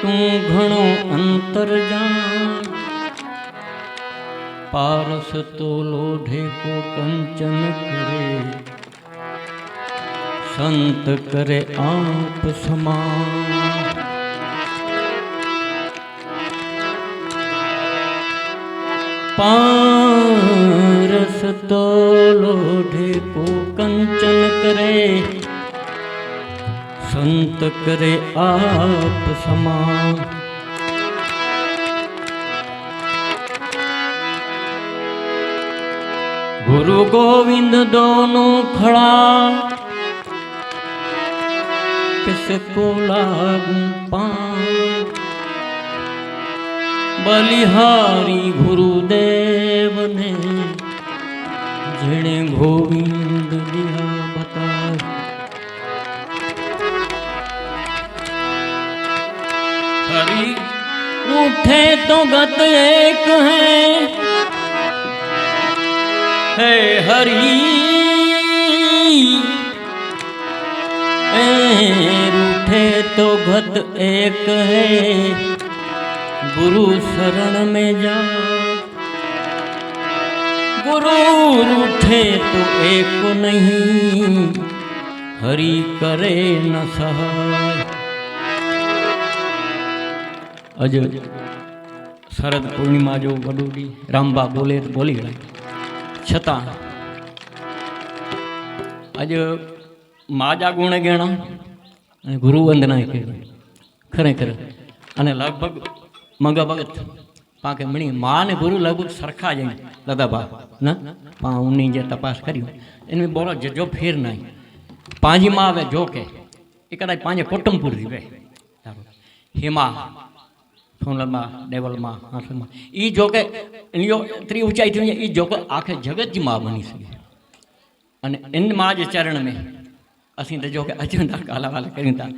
તું ઘણો અંતર જાણ પારસ તો લોઢે કો કંચન કરે સંત કરે આપ સમાન પારસ તો લોઢે કો કંચન કરે સંત કરે આપ સમા ગુરુ ગોવિંદ દોનું ખળા किसको लागू पान बलिहारी गुरुदेव ने जिणे गोविंद बिहार तो गत एक है। हे हरी। रूठे तो गत एक है। गुरु शरण में जा। गुरु रूठे तो एक नहीं। हरि करे न सहाय अजय। શરદ પૂર્ણિમા જો વડુડી રામબા બોલે બોલી ગયા છતાં આજે માજા ગુણ ગણા અને ગુરુ વંદના કરી ખરેખર. અને લગભગ મંગા ભગત પાકે મણી, મા ને ગુરુ લગભગ સરખા જ દાદા બા ના? પા ઉની જે તપાસ કર્યું એની બોલો, જો ફેર નહીં. પાંજી માં આવે જો કે. એ કદાચ પાંજે કુટુંબપુર રીવે હેમા સોનલમાં દેવલમાં હાંસલમાં. એ જો કે એની ત્રી ઊંચાઈ થઈ એ જો કે આખે જગતની માં બની શકે. અને એની માં જ ચરણ મેં અસી તો જો કે અજંતા કાલા વાલા કર્યું તા.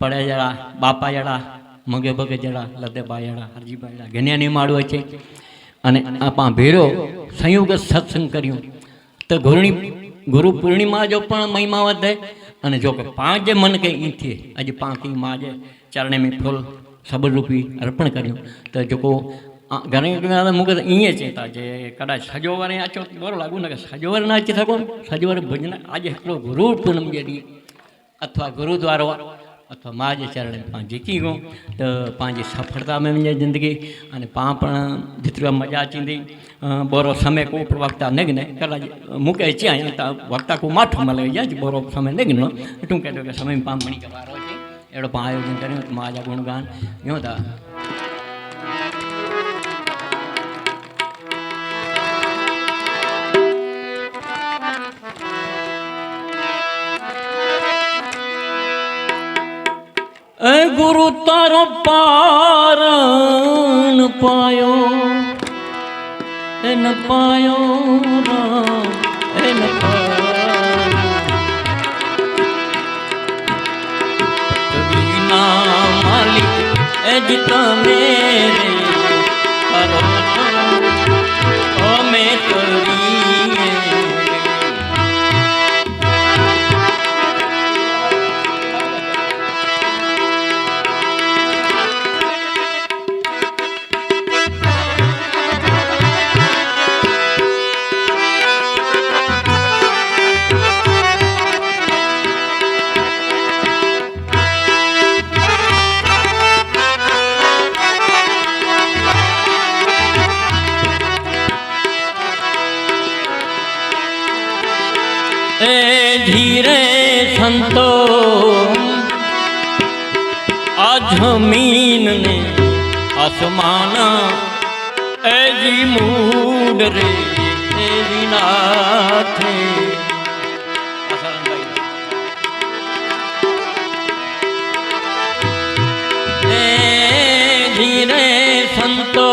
પડે જરા બાપા જરા મગે ભગે જરા લદે બાયડા હરજીભાઈ બાયડા ગન્યાની માળું છે. અને આપા ભેરો સંયોગ સત્સંગ કર્યું. તો ગુરુણી ગુરુ પૂર્ણિમા જો પણ મહિમા વધે અને જો કે પાંચ જે મન કે ઈથી આજે પાંચમાં જે ચરણે મેં ફૂલ સબરૂપી અર્પણ કર્યું તો જો કો ઘણી ઘણા મુકે અહીંયા ચેતા જે કદાચ સજોવારે આચો બરો લાગુ ને કે સજોવાર ના ચી શકો સજોવાર ભજન આજે એટલો ગુરુ પૂનમ જેડી અથવા ગુરુદ્વારો અથવા મા જે ચરણે पाण जीती गयो त पंहिंजी सफलता में मुंहिंजी ज़िंदगी अने पाण पण जेतिरी मज़ा अचींदी बोरो समय को पर वक्ता निगने कला मूंखे अची आहियां त वक्ता को माठो मले जा बोरो समय निगनो टूं कहिड़ो के समय એવડો આયોજન કર્યું હતું મહાજા ગુણગાન. ગયો હતા ગુરુ તારો પારણ પાયો ન પાયો રામ. જ તમે કરો આસમાન એ જી મૂડ રે એ વિનાથે એ ધીરે સંતો.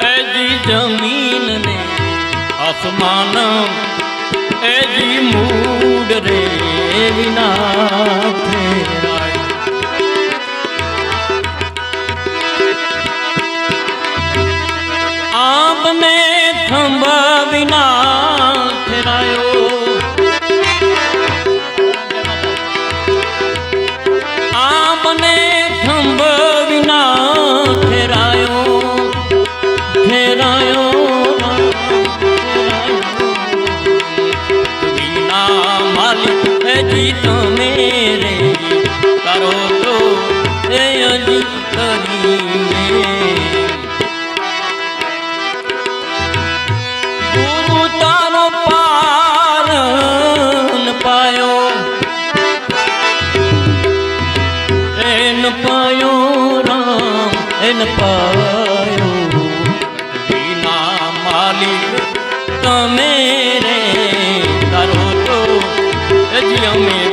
એજી જમીન ને આસમાન. એજી મૂડ રે વિના એન પાયો રામ એન પાયો દીના માલિક તમે રે તારો તો જ અમે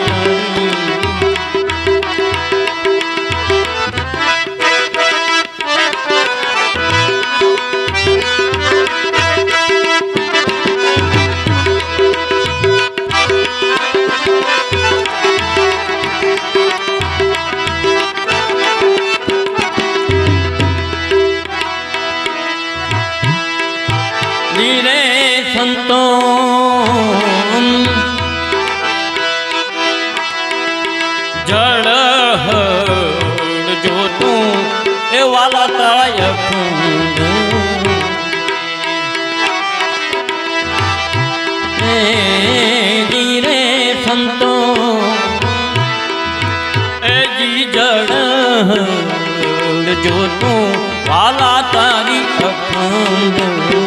વાલા તારી અખંડ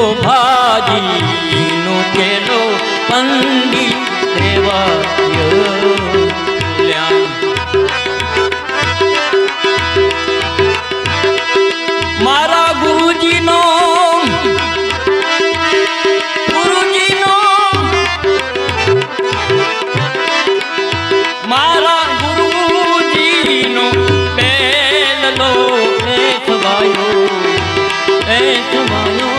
દેવો ભાજીનો કેલો પંડિત દેવાય મારા ગુરુજીનો ગુરુજીનો મારા ગુરુજીનો પેલો એ સમાયો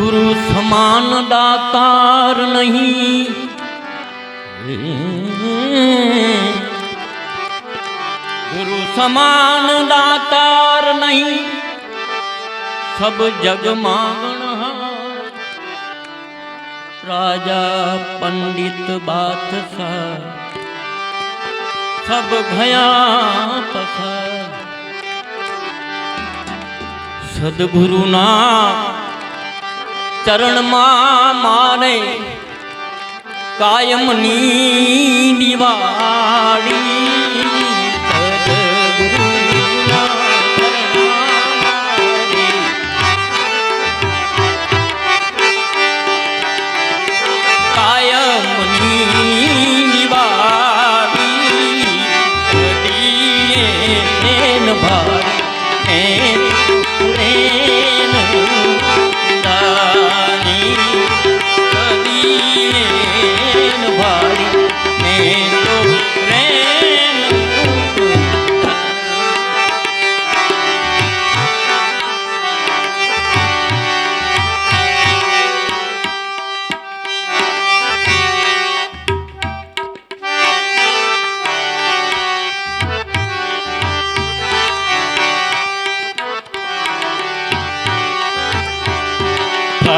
ગુરુ સમાન દાતાર નહીં ગુરુ સમાન દાતાર નહીં સબ જગ માંગણ રાજા પંડિત બાદશાહ સબ ભયા પસાર સદગુરુના ચરણમાં મારે કાયમની દિવાળી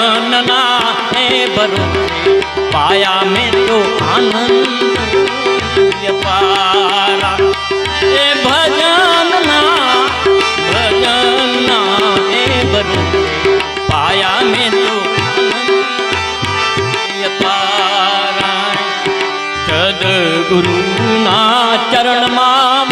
મનના હે બરો પાયા મેં તો આનંદ પારા. એ ભજનના ભજનના હે બરો પાયા મેં તો પારા. સદગુરુના ચરણમાં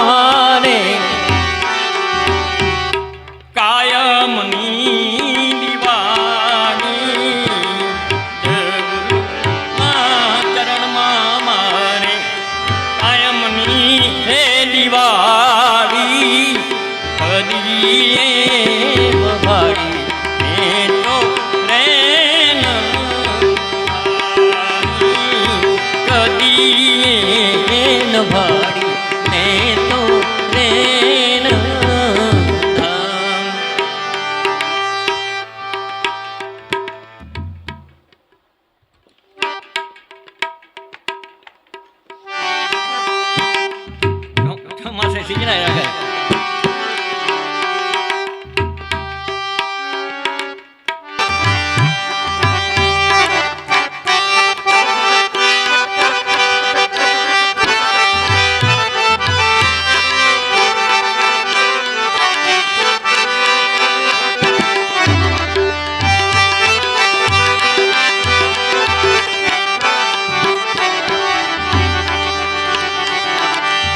sĩ như này. Này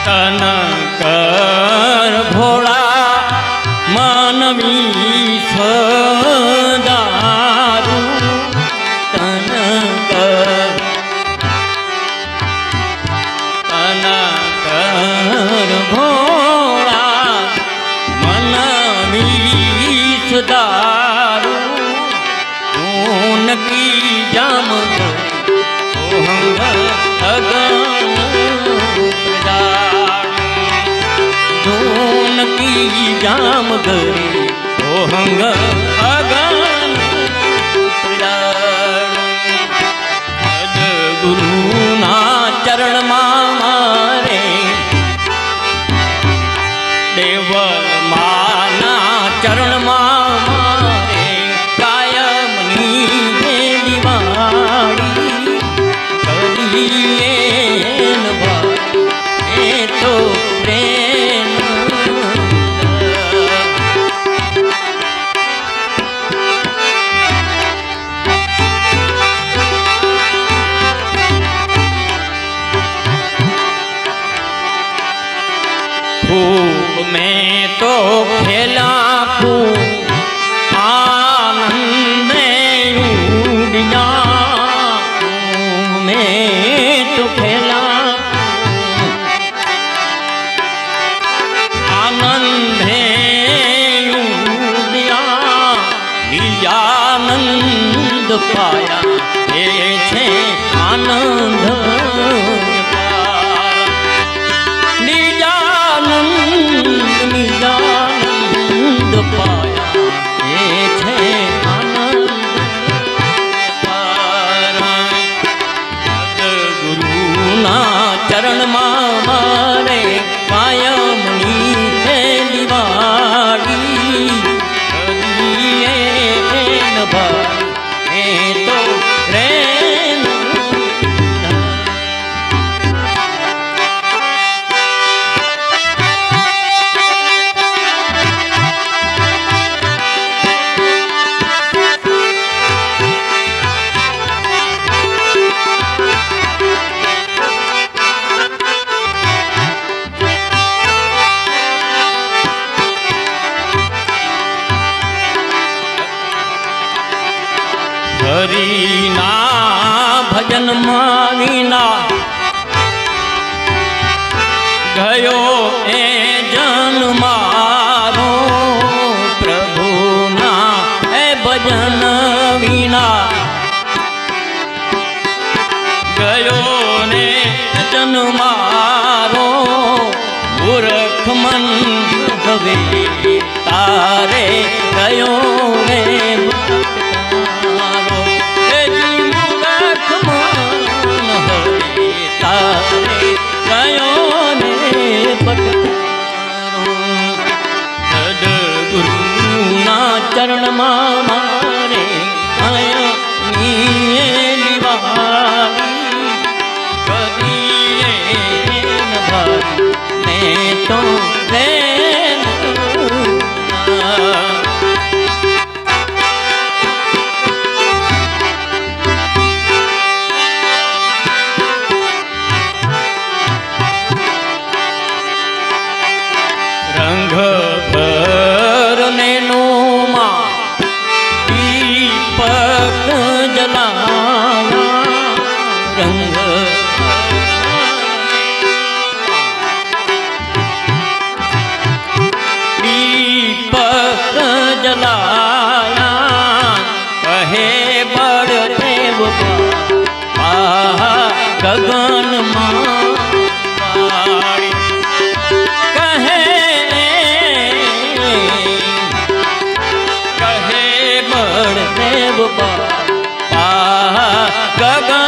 Tana Oh. ઈ જામ ગરી ઓહંગ અગ આનંદ પાયા એ છે આનંદ થયો એ જન્મારો પ્રભુના, એ ભજન વિના. ગયો ને જન્મારો મૂર્ખ મન હવે તારે ગયો રે ગગન